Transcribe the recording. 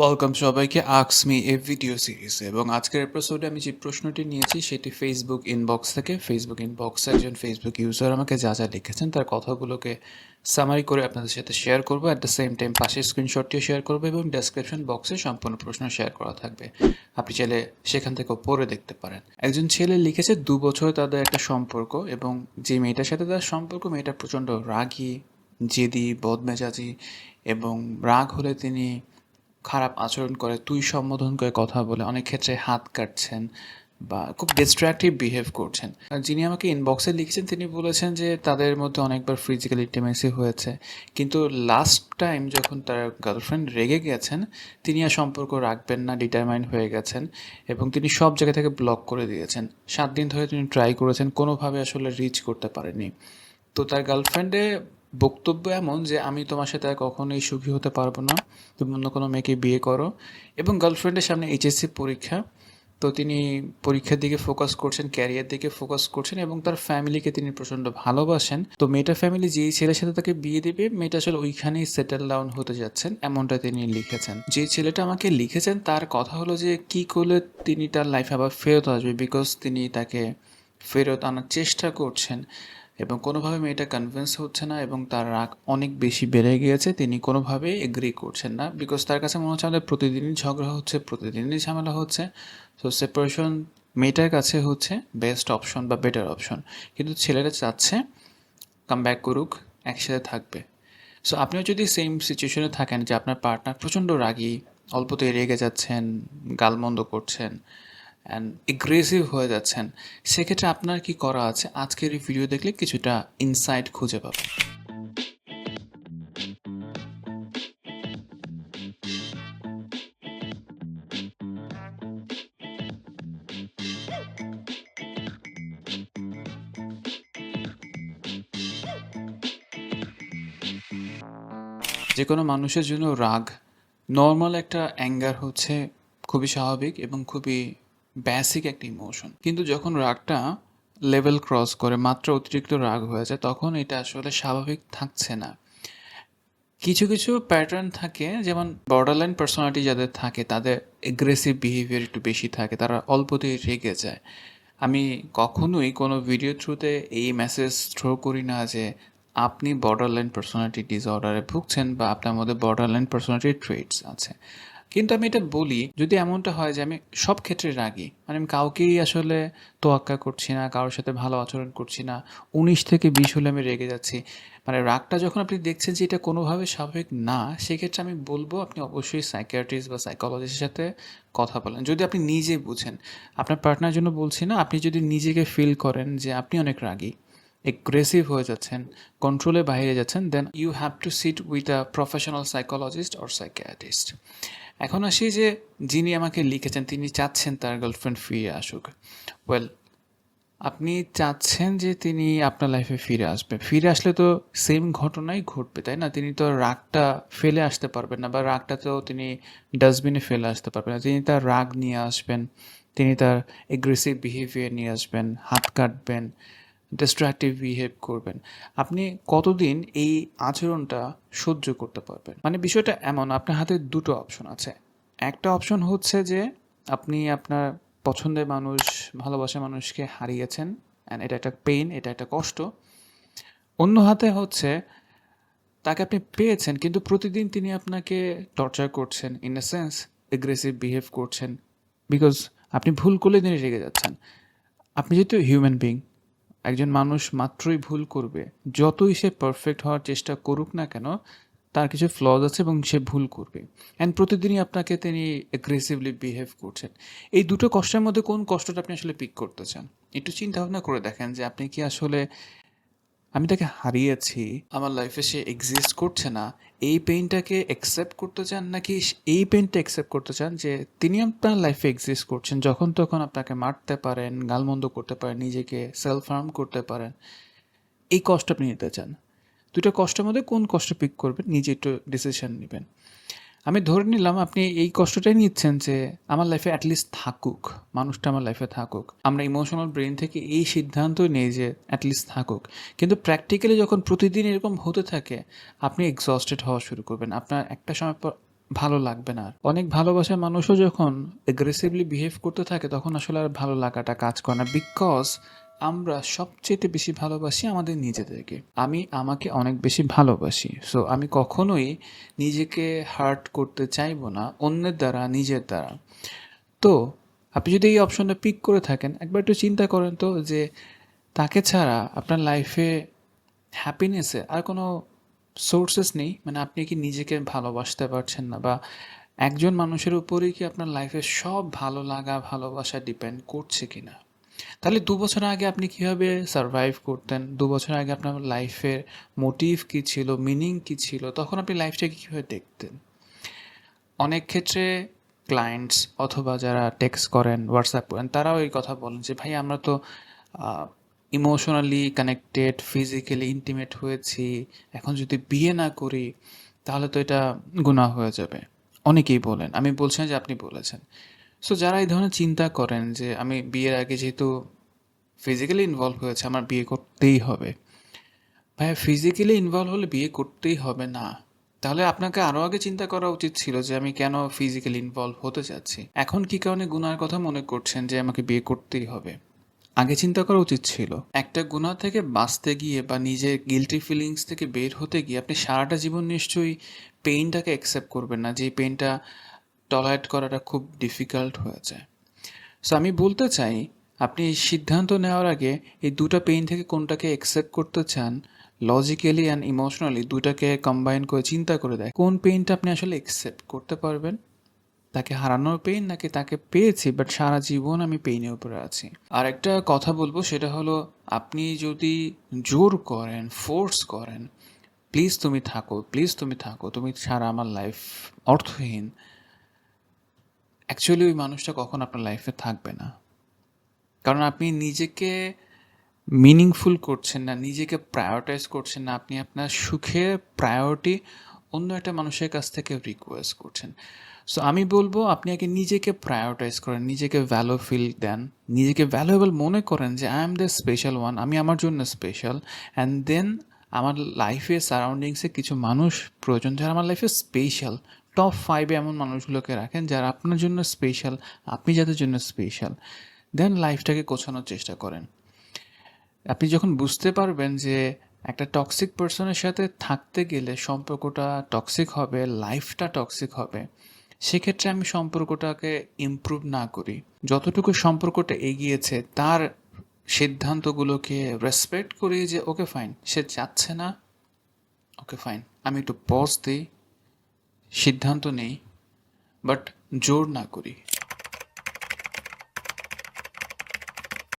Welcome সবাইকে আক্স me এ ভিডিও সিরিজ এবং আজকের এপিসোডে আমি যে প্রশ্নটি নিয়েছি, সেটি ফেসবুক ইনবক্স থেকে। ফেসবুক ইনবক্সে একজন ফেসবুক ইউজার আমাকে যা যা লিখেছেন, তার কথাগুলোকে সামারি করে আপনাদের সাথে শেয়ার করব। অ্যাট দ্য সেম টাইম পাশের স্ক্রিনশটটিও শেয়ার করব এবং ডেসক্রিপশন বক্সে সম্পূর্ণ প্রশ্ন শেয়ার করা থাকবে। আপনি চাইলে সেখান থেকেও পড়ে দেখতে পারেন। একজন ছেলে লিখেছে, দু বছর তাদের একটা সম্পর্ক এবং যে মেয়েটার সাথে তার সম্পর্ক, মেয়েটা প্রচণ্ড রাগী, জেদি, বদমেজাজি এবং রাগ হলে তিনি খারাপ আচরণ করে, তুই সম্বোধন করে কথা বলে অনেক ক্ষেত্রে হাত কাটছেন বা খুব ডিস্ট্রাকটিভ বিহেভ করছেন। যিনি আমাকে ইনবক্সে লিখেছেন, তিনি বলেছেন যে তাদের মধ্যে অনেকবার ফিজিক্যাল ইন্টিমেসি হয়েছে। কিন্তু লাস্ট টাইম যখন তার গার্লফ্রেন্ড রেগে গেছেন, তিনি আর সম্পর্ক রাখবেন না ডিটারমাইন হয়ে গেছেন এবং তিনি সব জায়গা থেকে ব্লক করে দিয়েছেন। সাত দিন ধরে তিনি ট্রাই করেছেন, কোনোভাবে আসলে রিচ করতে পারেনি তো তার গার্লফ্রেন্ডে বক্তব্য এমন যে, আমি তোমার সাথে আর কখনোই সুখী হতে পারব না। তুমি অন্য কোনো মেয়েকে বিয়ে করো। এবং গার্লফ্রেন্ডের সামনে এইচএসসি পরীক্ষা, তো তিনি পরীক্ষার দিকে ফোকাস করছেন ক্যারিয়ার দিকে ফোকাস করছেন এবং তার ফ্যামিলিকে তিনি প্রচণ্ড ভালোবাসেন। তো মেয়েটা ফ্যামিলি যেই ছেলের সাথে তাকে বিয়ে দেবে, মেয়েটা আসলে ওইখানেই সেটেল ডাউন হতে যাচ্ছেন, এমনটা তিনি লিখেছেন। যে ছেলেটা আমাকে লিখেছেন, তার কথা হলো যে, কি করলে তিনি তার লাইফে আবার ফেরত আসবে? বিকজ তিনি তাকে ফেরত আনার চেষ্টা করছেন। এবং কোনোভাবে মেয়েটা কনভিন্স হচ্ছে না এবং তার রাগ অনেক বেশি বেড়ে গিয়েছে, তিনি কোনোভাবেই এগ্রি করছেন না। বিকজ তার কাছে মনে হচ্ছে আমাদের প্রতিদিনই ঝগড়া হচ্ছে, প্রতিদিনই ঝামেলা হচ্ছে। সো সেপারেশন মেয়েটার কাছে হচ্ছে বেস্ট অপশন বা বেটার অপশন কিন্তু ছেলেরা চাচ্ছে কাম ব্যাক করুক, একসাথে থাকবে। সো আপনিও যদি সেম সিচুয়েশনে থাকেন যে আপনার পার্টনার প্রচণ্ড রাগী, অল্পতেই রেগে যাচ্ছেন, গালমন্দ করছেন অ্যান্ড এগ্রেসিভ হয়ে যাচ্ছেন। সেক্ষেত্রে আপনার কি করা আছে? আজকের এই ভিডিও দেখলে কিছুটা ইনসাইট খুঁজে পাবেন। যে কোনো মানুষের জন্য রাগ নর্মাল একটা অ্যাঙ্গার হচ্ছে খুবই স্বাভাবিক এবং খুবই বেসিক একটা ইমোশন কিন্তু যখন রাগটা লেভেল ক্রস করে, মাত্রা অতিরিক্ত রাগ হয়ে যায়, তখন এটা আসলে স্বাভাবিক থাকছে না। কিছু কিছু প্যাটার্ন থাকে, যেমন বর্ডারলাইন পার্সোনালিটি যাদের থাকে, তাদের এগ্রেসিভ বিহেভিয়ার একটু বেশি থাকে, তারা অল্পতেই রেগে যায়। আমি কখনোই কোনো ভিডিও থ্রুতে এই মেসেজ থ্রো করি না যে, আপনি বর্ডারলাইন পার্সোনালিটি ডিসঅর্ডারে ভুগছেন বা আপনার মধ্যে বর্ডারলাইন পার্সোনালিটি ট্রেটস আছে। কিন্তু আমি এটা বলি, যদি এমনটা হয় যে আমি সব ক্ষেত্রে রাগি মানে আমি কাউকেই আসলে তোয়াক্কা করছি না, কারোর সাথে ভালো আচরণ করছি না, উনিশ থেকে বিশ হলে আমি রেগে যাচ্ছি। মানে রাগটা যখন আপনি দেখছেন যে এটা কোনোভাবে স্বাভাবিক না, সেক্ষেত্রে আমি বলব আপনি অবশ্যই সাইকিয়াট্রিস্ট বা সাইকোলজিস্টের সাথে কথা বলেন। যদি আপনি নিজে বুঝেন, আপনার পার্টনার জন্য বলছি না, আপনি যদি নিজেকে ফিল করেন যে আপনি অনেক রাগী এগ্রেসিভ হয়ে যাচ্ছেন কন্ট্রোলে বাইরে যাচ্ছেন then you have to sit with a professional psychologist or psychiatrist এখন আসি যে যিনি আমাকে লিখেছেন, তিনি চাচ্ছেন তার গার্লফ্রেন্ড ফিরে আসুক। ওয়েল আপনি চাচ্ছেন যে তিনি আপনার লাইফে ফিরে আসবে। ফিরে আসলে তো সেম ঘটনাই ঘটবে, তাই না? তিনি তো রাগটা ফেলে আসতে পারবেন না, বা রাগটা তো তিনি ডাস্টবিনে ফেলে আসতে পারবেন না। তিনি তার রাগ নিয়ে আসবেন, তিনি তার এগ্রেসিভ বিহেভিয়ার নিয়ে আসবেন, হাত কাটবেন ডিস্ট্রাকটিভ বিহেভ করবেন। আপনি কতদিন এই আচরণটা সহ্য করতে পারবেন? মানে বিষয়টা এমন, আপনার হাতে দুটো অপশন আছে। একটা অপশন হচ্ছে যে, আপনি আপনার পছন্দের মানুষ ভালোবাসা মানুষকে হারিয়েছেন অ্যান্ড এটা একটা পেইন এটা একটা কষ্ট। অন্য হাতে হচ্ছে, তাকে আপনি পেয়েছেন, কিন্তু প্রতিদিন তিনি আপনাকে টর্চার করছেন in the sense aggressive behave করছেন বিকজ আপনি ভুল করলে তিনি রেগে যাচ্ছেন। আপনি যেহেতু হিউম্যান বিং একজন মানুষ মাত্রই ভুল করবে, যতই সে পারফেক্ট হওয়ার চেষ্টা করুক না কেন, তার কিছু ফ্লজ আছে এবং সে ভুল করবে। অ্যান্ড প্রতিদিনই আপনাকে তিনি অ্যাগ্রেসিভলি বিহেভ করছেন। এই দুটো কষ্টের মধ্যে কোন কষ্টটা আপনি আসলে পিক করতে চান? একটু চিন্তা ভাবনা করে দেখেন যে আপনি কি আসলে আমি তাকে হারিয়েছি। আমার লাইফে সে এক্সিস্ট করছে না। এই পেইনটাকে অ্যাকসেপ্ট করতে চান নাকি এই পেইনটা অ্যাকসেপ্ট করতে চান যে তিনি আপনার লাইফে এক্সিস্ট করছেন, যখন তখন আপনাকে মারতে পারেন, গালমন্দ করতে পারেন, নিজেকে সেলফ হার্ম করতে পারেন। এই কষ্ট আপনি নিতে চান। দুটো কষ্টের মধ্যে কোন কষ্ট পিক করবেন? নিজে একটু ডিসিশন নেবেন। আমি ধরে নিলাম আপনি এই কষ্টটাই নিচ্ছেন যে আমার লাইফে অ্যাটলিস্ট থাকুক, মানুষটা আমার লাইফে থাকুক। আমরা ইমোশনাল ব্রেন থেকে এই সিদ্ধান্তই নেই যে অ্যাটলিস্ট থাকুক। কিন্তু প্র্যাকটিক্যালি যখন প্রতিদিন এরকম হতে থাকে, আপনি এক্সস্টেড হওয়া শুরু করবেন। আপনার একটা সময় পর ভালো লাগবে না। অনেক ভালোবাসার মানুষও যখন এগ্রেসিভলি বিহেভ করতে থাকে, তখন আসলে আর ভালো লাগাটা কাজ করে না। বিকজ আমরা সবচেয়ে বেশি ভালোবাসি আমাদের নিজেদেরকে। আমি আমাকে অনেক বেশি ভালোবাসি। সো আমি কখনোই নিজেকে হার্ট করতে চাইব না, অন্যের দ্বারা, নিজের দ্বারা। তো, আপনি যদি এই অপশনটা পিক করে থাকেন, একবার একটু চিন্তা করেন তো যে তাকে ছাড়া আপনার লাইফে হ্যাপিনেসে আর কোনো সোর্সেস নেই? মানে আপনি কি নিজেকে ভালোবাসতে পারছেন না? বা একজন মানুষের উপরেই কি আপনার লাইফে সব ভালো লাগা, ভালোবাসা ডিপেন্ড করছে কি না তাহলে দু বছর আগে আপনি কীভাবে সারভাইভ করতেন? দু বছর আগে আপনার লাইফের মোটিভ কি ছিল? মিনিং কি ছিল? তখন আপনি লাইফটাকে কীভাবে দেখতেন? অনেক ক্ষেত্রে ক্লায়েন্টস অথবা যারা টেক্সট করেন হোয়াটসঅ্যাপ করেন, তারাও এই কথা বলেন যে, ভাই, আমরা তো ইমোশনালি কানেক্টেড ফিজিক্যালি ইন্টিমেট হয়েছি। এখন যদি বিয়ে না করি, তাহলে তো এটা গুনাহ হয়ে যাবে। অনেকেই বলেন। আমি বলছি যে আপনি বলেছেন। সো যারা এই ধরনের চিন্তা করেন যে আমি বিয়ের আগে যেহেতু ফিজিক্যালি ইনভলভ হয়েছে, আমার বিয়ে করতেই হবে। ভাইয়া ফিজিক্যালি ইনভলভ হলে বিয়ে করতেই হবে না। তাহলে আপনাকে আরও আগে চিন্তা করা উচিত ছিল যে আমি কেন ফিজিক্যালি ইনভলভ হতে চাচ্ছি। এখন কি কারণে গুনার কথা মনে করছেন যে আমাকে বিয়ে করতেই হবে? আগে চিন্তা করা উচিত ছিল। একটা গুণা থেকে বাঁচতে গিয়ে বা নিজের গিলটি ফিলিংস থেকে বের হতে গিয়ে আপনি সারাটা জীবন নিশ্চয়ই পেইনটাকে অ্যাকসেপ্ট করবেন না। যে পেইনটা টলারেট করাটা খুব ডিফিকাল্ট হয়ে যায়। সো আমি বলতে চাই, আপনি সিদ্ধান্ত নেওয়ার আগে এই দুটো পেইন থেকে কোনটাকে অ্যাকসেপ্ট করতে চান? লজিক্যালি অ্যান্ড ইমোশনালি দুটাকে কম্বাইন করে চিন্তা করে দেয় কোন পেইনটা আপনি আসলে অ্যাকসেপ্ট করতে পারবেন? তাকে হারানোর পেইন নাকি তাকে পেয়েছি বাট সারা জীবন আমি পেইনের উপরে আছি? আর একটা কথা বলব, সেটা হলো, আপনি যদি জোর করেন ফোর্স করেন প্লিজ তুমি থাকো প্লিজ তুমি থাকো, তুমি ছাড়া আমার লাইফ অর্থহীন। অ্যাকচুয়ালি ওই মানুষটা কখন আপনার লাইফে থাকবে না। কারণ আপনি নিজেকে মিনিংফুল করছেন না, নিজেকে প্রায়োরিটাইজ করছেন না, আপনি আপনার সুখের প্রায়োরিটি অন্য একটা মানুষের কাছ থেকে রিকোয়েস্ট করছেন। সো আমি বলব, আপনি আগে নিজেকে প্রায়োরিটাইজ করেন, নিজেকে ভ্যালু ফিল দেন, নিজেকে ভ্যালুয়েবল মনে করেন যে I am the special one আমি আমার জন্য স্পেশাল অ্যান্ড দেন আমার লাইফে সারাউন্ডিংসে কিছু মানুষ, প্রয়োজন যারা আমার লাইফে স্পেশাল টপ ফাইভে এমন মানুষগুলোকে রাখেন যারা আপনার জন্য স্পেশাল আপনি যাদের জন্য স্পেশাল দেন লাইফটাকে গোছানোর চেষ্টা করেন। আপনি যখন বুঝতে পারবেন যে একটা টক্সিক পার্সনের সাথে থাকতে গেলে সম্পর্কটা টক্সিক হবে লাইফটা টক্সিক হবে, সেক্ষেত্রে আমি সম্পর্কটাকে ইমপ্রুভ না করি। যতটুকু সম্পর্কটা এগিয়েছে, তার সিদ্ধান্তগুলোকে রেসপেক্ট করি যে, ওকে ফাইন সে যাচ্ছে না, ওকে ফাইন আমি একটু পজ দিই সিদ্ধান্ত নেই বাট জোর না করি